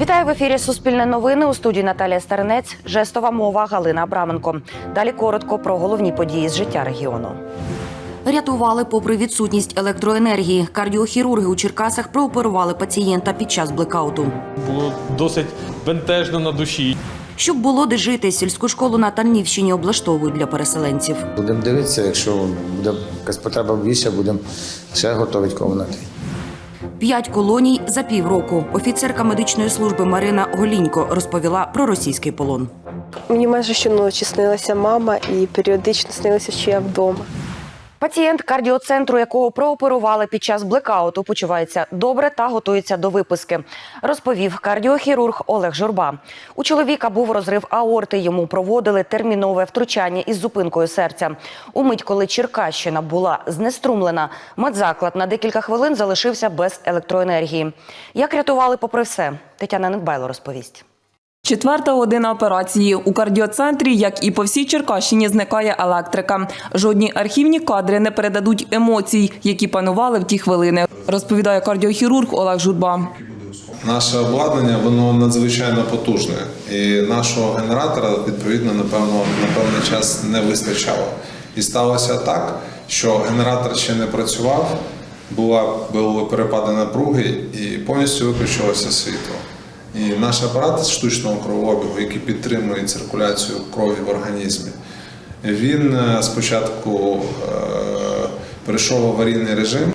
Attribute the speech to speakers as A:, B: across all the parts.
A: Вітаю в ефірі Суспільне новини у студії Наталія Старинець, жестова мова Галина Абраменко. Далі коротко про головні події з життя регіону. Рятували попри відсутність електроенергії. Кардіохірурги у Черкасах прооперували пацієнта під час блекауту.
B: Було досить бентежно на душі.
A: Щоб було де жити, сільську школу на Тальнівщині облаштовують для переселенців.
C: Будемо дивитися, якщо буде якась потреба більше, будемо ще готувати комнати.
A: П'ять колоній за півроку. Офіцерка медичної служби Марина Голінько розповіла про російський полон.
D: Мені майже щоночі снилася мама і періодично снилося, що я вдома.
A: Пацієнт кардіоцентру, якого прооперували під час блекауту, почувається добре та готується до виписки. Розповів кардіохірург Олег Журба. У чоловіка був розрив аорти. Йому проводили термінове втручання із зупинкою серця. Умить, коли Черкащина була знеструмлена, медзаклад на декілька хвилин залишився без електроенергії. Як рятували попри все, Тетяна Недбайло розповість.
E: Четверта година операції у кардіоцентрі, як і по всій Черкащині, зникає електрика. Жодні архівні кадри не передадуть емоцій, які панували в ті хвилини. Розповідає кардіохірург Олег Журба.
F: Наше обладнання воно надзвичайно потужне, і нашого генератора відповідно напевно на певний час не вистачало. І сталося так, що генератор ще не працював, була були перепади напруги і повністю виключилося світло. І наш апарат штучного кровообігу, який підтримує циркуляцію крові в організмі, він е, спочатку е, перейшов в аварійний режим.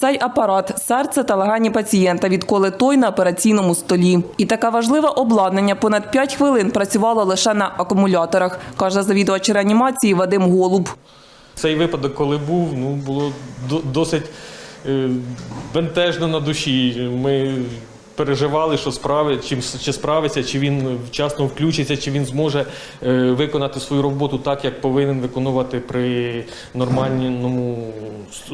E: Цей апарат серце та легені пацієнта, відколи той на операційному столі. І таке важливе обладнання понад 5 хвилин працювало лише на акумуляторах, каже завідувач реанімації Вадим Голуб.
B: Цей випадок, коли був, ну було досить е, бентежно на душі. Ми переживали, що справи, чи, чи справиться, чи він вчасно включиться, чи він зможе е, виконати свою роботу так, як повинен виконувати при нормальному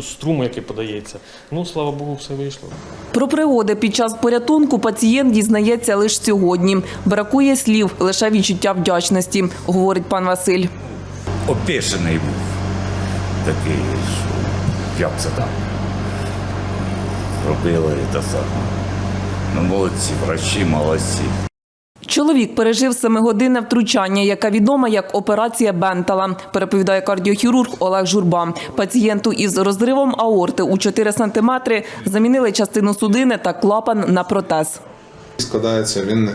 B: струму, який подається. Ну, слава Богу, все вийшло.
E: Про пригоди під час порятунку пацієнт дізнається лише сьогодні. Бракує слів, лише відчуття вдячності, говорить пан Василь.
G: опішений був. Такий, що як це так? Робили те саме. Ну, молодці, врачі, молодці.
E: Чоловік пережив семигодинне втручання, яке відома як операція Бентала, переповідає кардіохірург Олег Журба. Пацієнту із розривом аорти у 4 сантиметри замінили частину судини та клапан на протез.
F: Складається він е,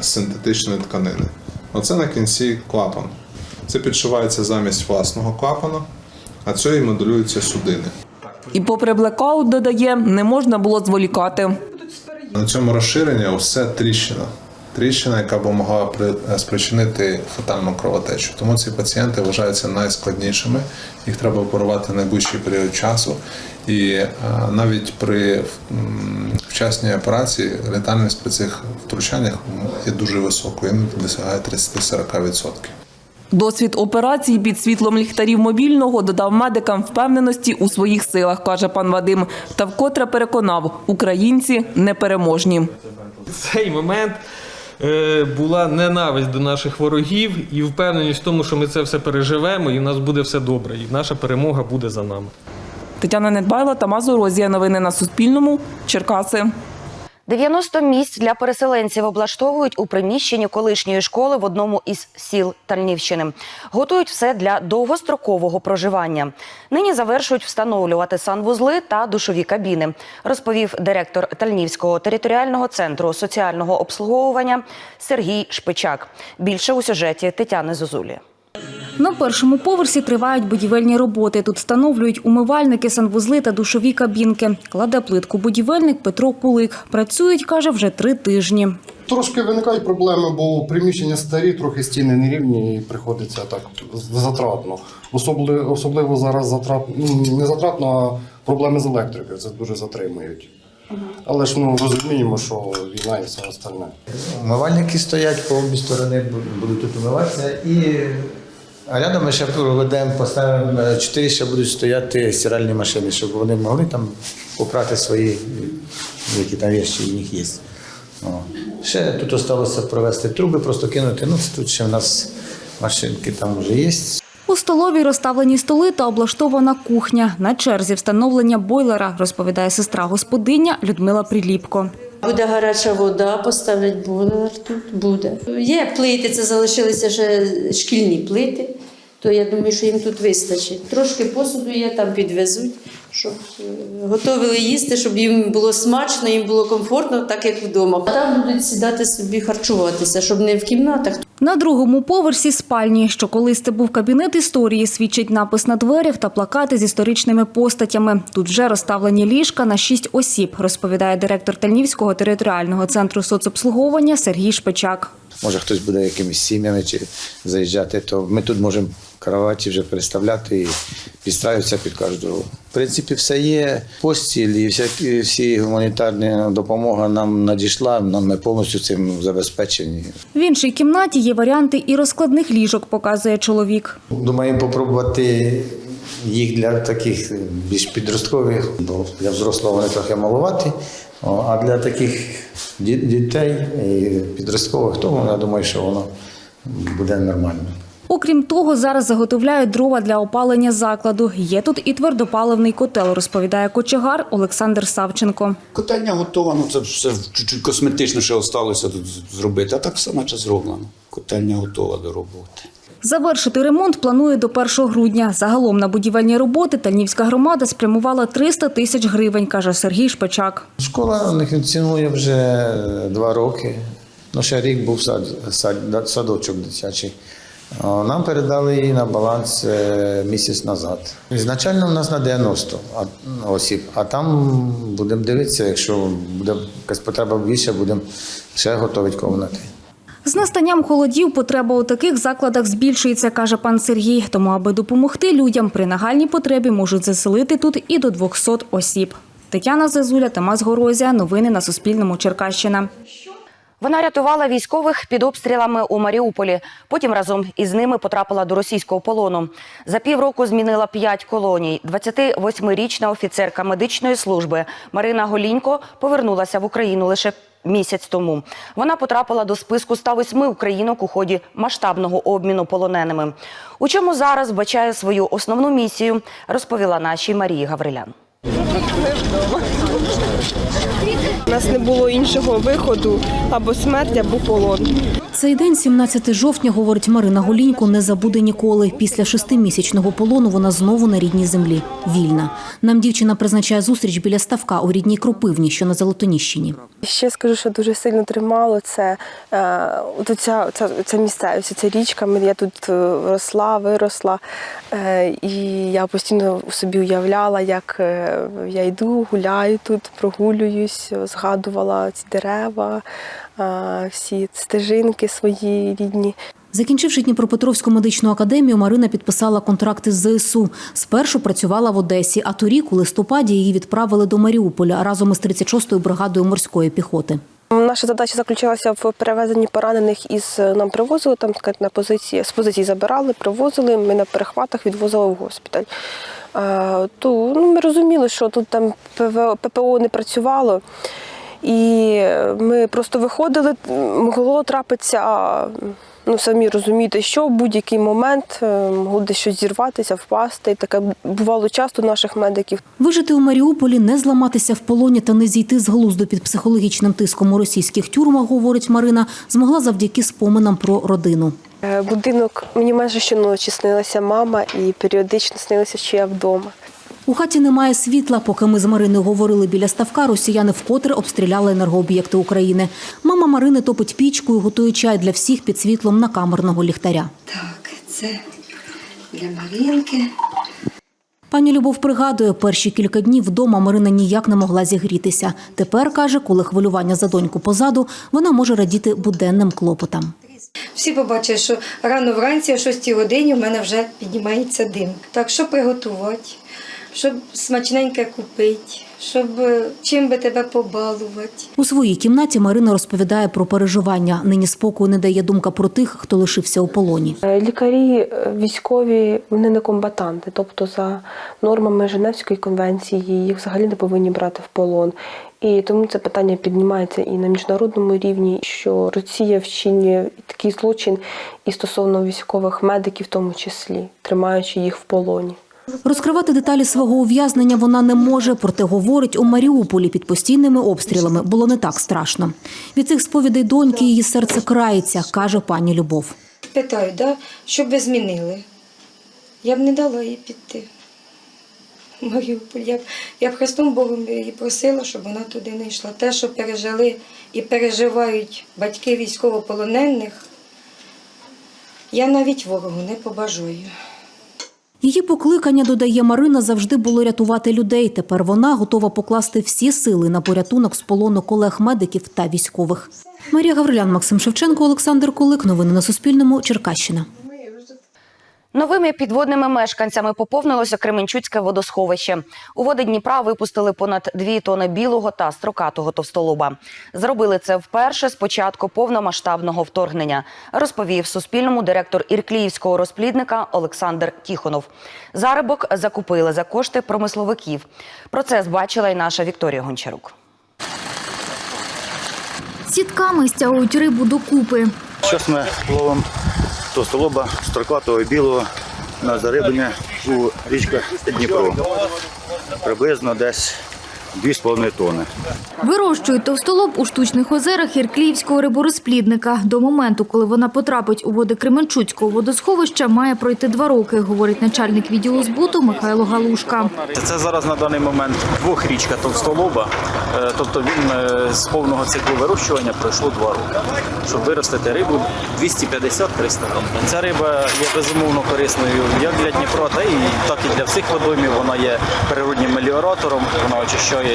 F: з синтетичної тканини. Оце на кінці клапан. Це підшивається замість власного клапана, а цієї моделюються судини.
E: І попри блекаут, додає, не можна було зволікати.
F: На цьому розширенні усе тріщина. Тріщина, яка б могла при- спричинити фатальну кровотечу. Тому ці пацієнти вважаються найскладнішими. Їх треба оперувати в найближчий період часу. І е, навіть при вчасній операції летальність при цих втручаннях є дуже високою, іноді досягає 30-40%.
E: Досвід операції під світлом ліхтарів мобільного додав медикам впевненості у своїх силах, каже пан Вадим. Та вкотре переконав, українці непереможні.
B: Цей момент е, була ненависть до наших ворогів і впевненість в тому, що ми це все переживемо, і в нас буде все добре, і наша перемога буде за нами.
E: Тетяна Недбайло, Тамаз Орозія. Новини на Суспільному. Черкаси.
A: 90 місць для переселенців облаштовують у приміщенні колишньої школи в одному із сіл Тальнівщини. Готують все для довгострокового проживання. Нині завершують встановлювати санвузли та душові кабіни, розповів директор Тальнівського територіального центру соціального обслуговування Сергій Шпичак. Більше у сюжеті Тетяни Зозулі.
H: На першому поверсі тривають будівельні роботи. Тут встановлюють умивальники, санвузли та душові кабінки. Кладе плитку будівельник Петро Кулик. Працюють, каже, вже три тижні.
I: Трошки виникають проблеми, бо приміщення старі, трохи стіни нерівні і приходиться так затратно. Особливо, особливо зараз затрат, ну, не затратно, а проблеми з електрикою. Це дуже затримують. Але ж ну, розуміємо, що війна і все остальне.
C: Умивальники стоять по обі сторони, бу- будуть тут умиватися. І а рядом ми ще проведемо, поставимо е, чотири ще будуть стояти стиральні машини, щоб вони могли там попрати свої, які там речі у них є. О. Ще тут залишилося провести труби, просто кинути. Ну, тут ще в нас машинки там вже є.
H: У столовій розставлені столи та облаштована кухня. На черзі встановлення бойлера, розповідає сестра господиня Людмила Приліпко.
J: Буде гаряча вода, поставлять бойлер тут буде. Є плити, це залишилися ще шкільні плити, то я думаю, що їм тут вистачить. Трошки посуду є, там підвезуть, щоб е, готовили їсти, щоб їм було смачно, їм було комфортно, так як вдома. А там будуть сідати собі харчуватися, щоб не в кімнатах.
H: На другому поверсі спальні, що колись це був кабінет історії, свідчить напис на дверях та плакати з історичними постатями. Тут вже розставлені ліжка на шість осіб, розповідає директор Тальнівського територіального центру соцобслуговування Сергій Шпичак.
C: Може хтось буде якимись сім'ями чи заїжджати, то ми тут можемо кроваті вже переставляти і підстраюватися під кожного. В принципі, все є. Постіль і всякі, всі гуманітарні допомога нам надійшла, нам ми повністю цим забезпечені.
H: В іншій кімнаті є варіанти і розкладних ліжок, показує чоловік.
C: Думаємо попробувати їх для таких більш підросткових, бо для взрослого вони трохи маловаті. О, А для таких дітей і підросткових, то я думаю, що воно буде нормально.
H: Окрім того, зараз заготовляють дрова для опалення закладу. Є тут і твердопаливний котел, розповідає кочегар Олександр Савченко.
K: Котельня готова, ну це все чуть-чуть косметично ще залишилося тут зробити, а так все наче зроблено. Котельня готова до роботи.
H: Завершити ремонт планує до 1 грудня. Загалом на будівельні роботи Тальнівська громада спрямувала 300 тисяч гривень, каже Сергій Шпичак.
C: Школа у них цінує вже два роки. Ну, ще рік був сад, сад, садочок дитячий. Нам передали її на баланс е, місяць назад. Ізначально в нас на 90 а- осіб, а там будемо дивитися, якщо буде якась потреба більше, будемо ще готувати комнати.
H: З настанням холодів потреба у таких закладах збільшується, каже пан Сергій. Тому, аби допомогти людям при нагальній потребі, можуть заселити тут і до 200 осіб. Тетяна Зазуля, Тамас Горозія. Новини на Суспільному. Черкащина.
A: Вона рятувала військових під обстрілами у Маріуполі. Потім разом із ними потрапила до російського полону. За півроку змінила п'ять колоній. 28-річна офіцерка медичної служби Марина Голінько повернулася в Україну лише місяць тому. Вона потрапила до списку 108 українок у ході масштабного обміну полоненими. У чому зараз вбачає свою основну місію, розповіла нашій Марії Гаврилян.
D: Нас не було іншого виходу або смерть, або полон.
H: Цей день, 17 жовтня, говорить Марина Голінько, не забуде ніколи. Після шестимісячного полону вона знову на рідній землі. Вільна. Нам дівчина призначає зустріч біля ставка у рідній Кропивні, що на Золотоніщині.
D: Ще скажу, що дуже сильно тримало це е, от ця, ця, ця місцевість, ця річка. Я тут е, росла, виросла, е, і я постійно у собі уявляла, як я йду, гуляю тут, прогулююсь, згадувала ці дерева, всі стежинки свої рідні.
H: Закінчивши Дніпропетровську медичну академію, Марина підписала контракти з ЗСУ. Спершу працювала в Одесі, а торік у листопаді її відправили до Маріуполя разом із 36-ю бригадою морської піхоти.
D: Наша задача заключалася в перевезенні поранених із нам привозили там сказати, на позиції з позицій забирали, привозили. Ми на перехватах відвозили в госпіталь. Е, То ну, ми розуміли, що тут там ПВО ППО не працювало. І ми просто виходили, могло трапитися, ну самі розумієте, що в будь-який момент е, могло десь щось зірватися, впасти. Таке бувало часто наших медиків.
H: Вижити у Маріуполі, не зламатися в полоні та не зійти з глузду під психологічним тиском у російських тюрмах, говорить Марина, змогла завдяки споминам про родину.
D: Е, Будинок мені майже щоночі снилася мама, і періодично снилося, що я вдома.
H: У хаті немає світла. Поки ми з Мариною говорили біля ставка, росіяни вкотре обстріляли енергооб'єкти України. Мама Марини топить пічку і готує чай для всіх під світлом накамерного ліхтаря.
J: Так, це для Марінки.
H: Пані Любов пригадує, перші кілька днів вдома Марина ніяк не могла зігрітися. Тепер каже, коли хвилювання за доньку позаду, вона може радіти буденним клопотам.
J: Всі побачать, що рано вранці о 6 годині в мене вже піднімається дим. Так, що приготувати, щоб смачненьке купити, щоб е, чим би тебе побалувати.
H: У своїй кімнаті Марина розповідає про переживання. Нині спокою не дає думка про тих, хто лишився у полоні.
D: Е, Лікарі е, військові вони не комбатанти, тобто за нормами Женевської конвенції їх взагалі не повинні брати в полон. І тому це питання піднімається і на міжнародному рівні, що Росія вчинює такий злочин і стосовно військових медиків, в тому числі, тримаючи їх в полоні.
H: Розкривати деталі свого ув'язнення вона не може, проте говорить, у Маріуполі під постійними обстрілами було не так страшно. Від цих сповідей доньки її серце крається, каже пані Любов.
L: Питаю, да, що ви змінили? Я б не дала їй піти. Маріуполь. Я б, я б Христом Богом її просила, щоб вона туди не йшла. Те, що пережили і переживають батьки військовополонених, я навіть ворогу не побажаю.
H: Її покликання, додає Марина, завжди було рятувати людей. Тепер вона готова покласти всі сили на порятунок з полону колег-медиків та військових. Марія Гаврилян, Максим Шевченко, Олександр Кулик. Новини на Суспільному. Черкащина.
A: Новими підводними мешканцями поповнилося Кременчуцьке водосховище. У води Дніпра випустили понад дві тони білого та строкатого товстолоба. Зробили це вперше з початку повномасштабного вторгнення, розповів Суспільному директор Іркліївського розплідника Олександр Тіхонов. Зарибок закупили за кошти промисловиків. Процес бачила й наша Вікторія Гончарук.
H: Сітками стягують рибу докупи.
G: Зараз ми ловимо товстолоба, строкатого і білого на зариблення у річках Дніпро. Приблизно десь 2,5 тонни.
H: Вирощують товстолоб у штучних озерах Іркліївського риборозплідника. До моменту, коли вона потрапить у води Кременчуцького водосховища, має пройти два роки, говорить начальник відділу збуту Михайло Галушка.
M: Це зараз на даний момент двохрічка товстолоба, Е, тобто він е, з повного циклу вирощування пройшло два роки, щоб виростити рибу 250-300 грам. Ця риба є безумовно корисною як для Дніпра, та і так і для всіх водоймів. Вона є природнім меліоратором, вона очищає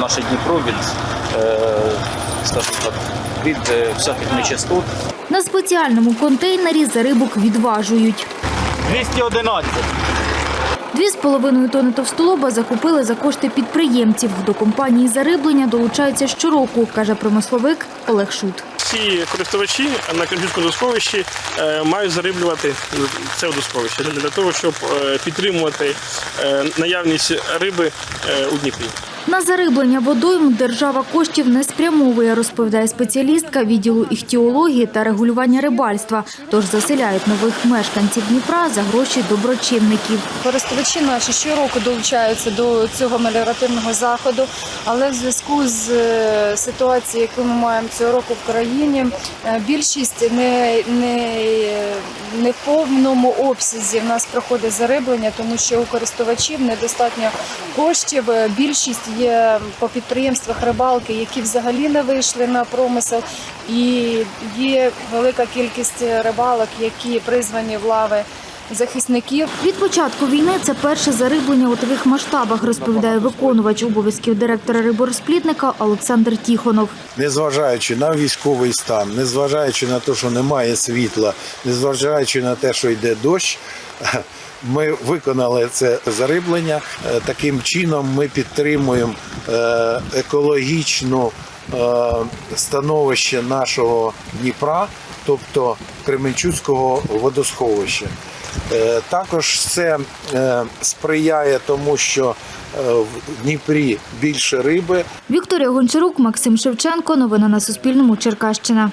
M: наше Дніпро від, е, скажімо так, від е, всяких нечистот.
H: На спеціальному контейнері зарибок відважують.
M: 211.
H: Дві з половиною тони товстолоба закупили за кошти підприємців. До компанії зариблення долучаються щороку, каже промисловик Олег Шут.
N: Всі користувачі на Кремчуцькому водосховищі е, мають зариблювати це водосховище для того, щоб підтримувати наявність риби у Дніпрі.
H: На зариблення водойм держава коштів не спрямовує, розповідає спеціалістка відділу іхтіології та регулювання рибальства. Тож заселяють нових мешканців Дніпра за гроші доброчинників.
L: Користувачі наші щороку долучаються до цього меліоративного заходу, але в зв'язку з е, ситуацією, яку ми маємо цього року в країні, е, більшість не, не, не в повному обсязі в нас проходить зариблення, тому що у користувачів недостатньо коштів. Е, Більшість є по підприємствах рибалки, які взагалі не вийшли на промисел, і є велика кількість рибалок, які призвані в лави захисників.
H: Від початку війни це перше зариблення у таких масштабах, розповідає виконувач обов'язків директора риборозплідника Олександр Тіхонов.
O: незважаючи на військовий стан, незважаючи на те, що немає світла, незважаючи на те, що йде дощ. Ми виконали це зариблення. Е, Таким чином ми підтримуємо е, екологічну е, становище нашого Дніпра, тобто Кременчуцького водосховища. Е, Також це сприяє тому, що в Дніпрі більше риби,
H: Вікторія Гончарук, Максим Шевченко. Новини на Суспільному. Черкащина.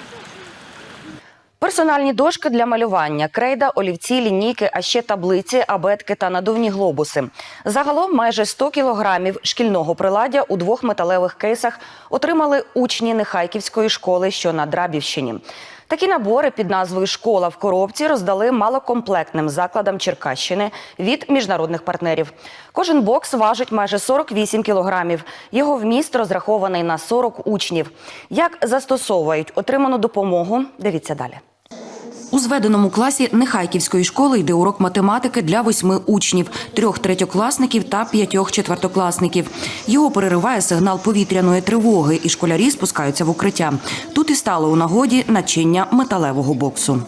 A: Персональні дошки для малювання, крейда, олівці, лінійки, а ще таблиці, абетки та надувні глобуси. Загалом майже 100 кілограмів шкільного приладдя у двох металевих кейсах отримали учні Нехайківської школи, що на Драбівщині. Такі набори під назвою Школа в коробці роздали малокомплектним закладам Черкащини від міжнародних партнерів. Кожен бокс важить майже 48 кілограмів. Його вміст розрахований на 40 учнів. Як застосовують отриману допомогу? Дивіться далі. У зведеному класі Нехайківської школи йде урок математики для восьми учнів, трьох третьокласників та п'ятьох четвертокласників. Його перериває сигнал повітряної тривоги, і школярі спускаються в укриття. Тут і стало у нагоді начиння металевого боксу.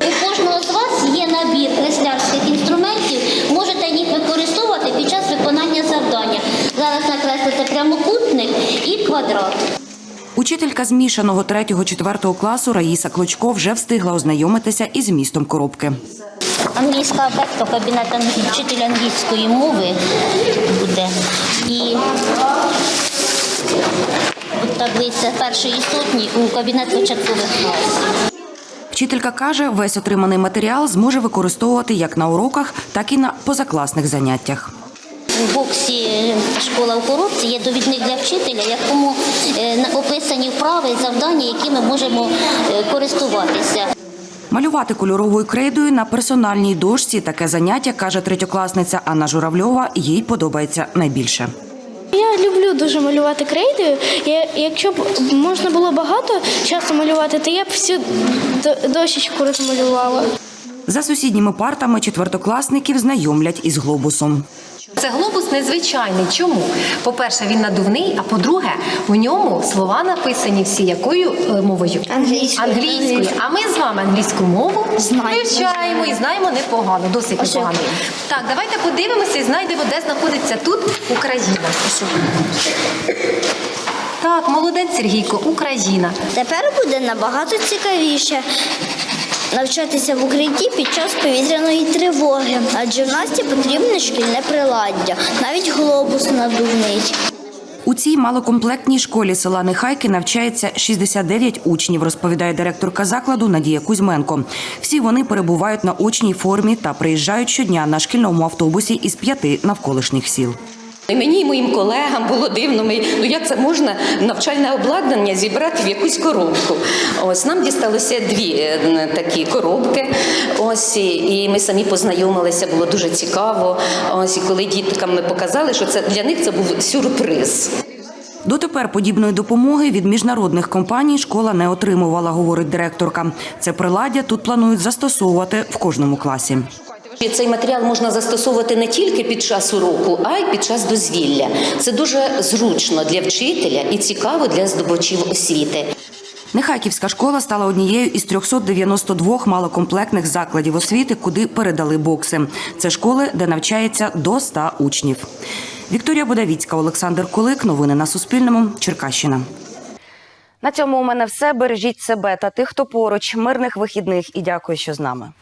P: У кожного з вас є набір креслярських інструментів, можете їх використовувати під час виконання завдання. Зараз накреслите прямокутник і квадрат.
A: Учителька змішаного 3-4 класу Раїса Клочко вже встигла ознайомитися із містом коробки.
P: Англійська абетка, кабінет вчителя англійської мови буде. І таблиця першої сотні у кабінет початкових класів.
A: Вчителька каже, весь отриманий матеріал зможе використовувати як на уроках, так і на позакласних заняттях.
P: В боксі школа в коробці є довідник для вчителя, якому е, на- описані вправи і завдання, якими можемо е, користуватися.
A: Малювати кольоровою крейдою на персональній дошці таке заняття, каже третьокласниця Анна Журавльова, їй подобається найбільше.
Q: Я люблю дуже малювати крейдою. Я, якщо б можна було багато часу малювати, то я б всю до- дощечку розмалювала.
A: За сусідніми партами четвертокласників знайомлять із глобусом.
R: Це глобус незвичайний. Чому? По-перше, він надувний, а по-друге, в ньому слова написані всі якою е, мовою?
Q: Англійською.
R: Англійською. А ми з вами англійську мову
Q: Знаємо.
R: вивчаємо і знаємо непогано, досить непогано. Так, давайте подивимося і знайдемо, де знаходиться тут Україна. Так, молодець Сергійко, Україна.
P: Тепер буде набагато цікавіше навчатися в укритті під час повітряної тривоги, адже в Насті потрібне шкільне приладдя, навіть глобус надувний.
A: У цій малокомплектній школі села Нехайки навчається 69 учнів, розповідає директорка закладу Надія Кузьменко. Всі вони перебувають на очній формі та приїжджають щодня на шкільному автобусі із п'яти навколишніх сіл.
S: І мені і моїм колегам було дивно. Ми, ну як це можна навчальне обладнання зібрати в якусь коробку? Ось нам дісталося дві е, такі коробки. Ось і ми самі познайомилися, було дуже цікаво. Ось і коли діткам ми показали, що це для них це був сюрприз.
A: Дотепер подібної допомоги від міжнародних компаній школа не отримувала, говорить директорка. Це приладдя тут планують застосовувати в кожному класі.
S: І цей матеріал можна застосовувати не тільки під час уроку, а й під час дозвілля. Це дуже зручно для вчителя і цікаво для здобувачів освіти.
A: Нехайківська школа стала однією із 392 малокомплектних закладів освіти, куди передали бокси. Це школи, де навчається до 100 учнів. Вікторія Бодавіцька, Олександр Кулик. Новини на Суспільному. Черкащина. На цьому у мене все. Бережіть себе та тих, хто поруч. Мирних вихідних і дякую, що з нами.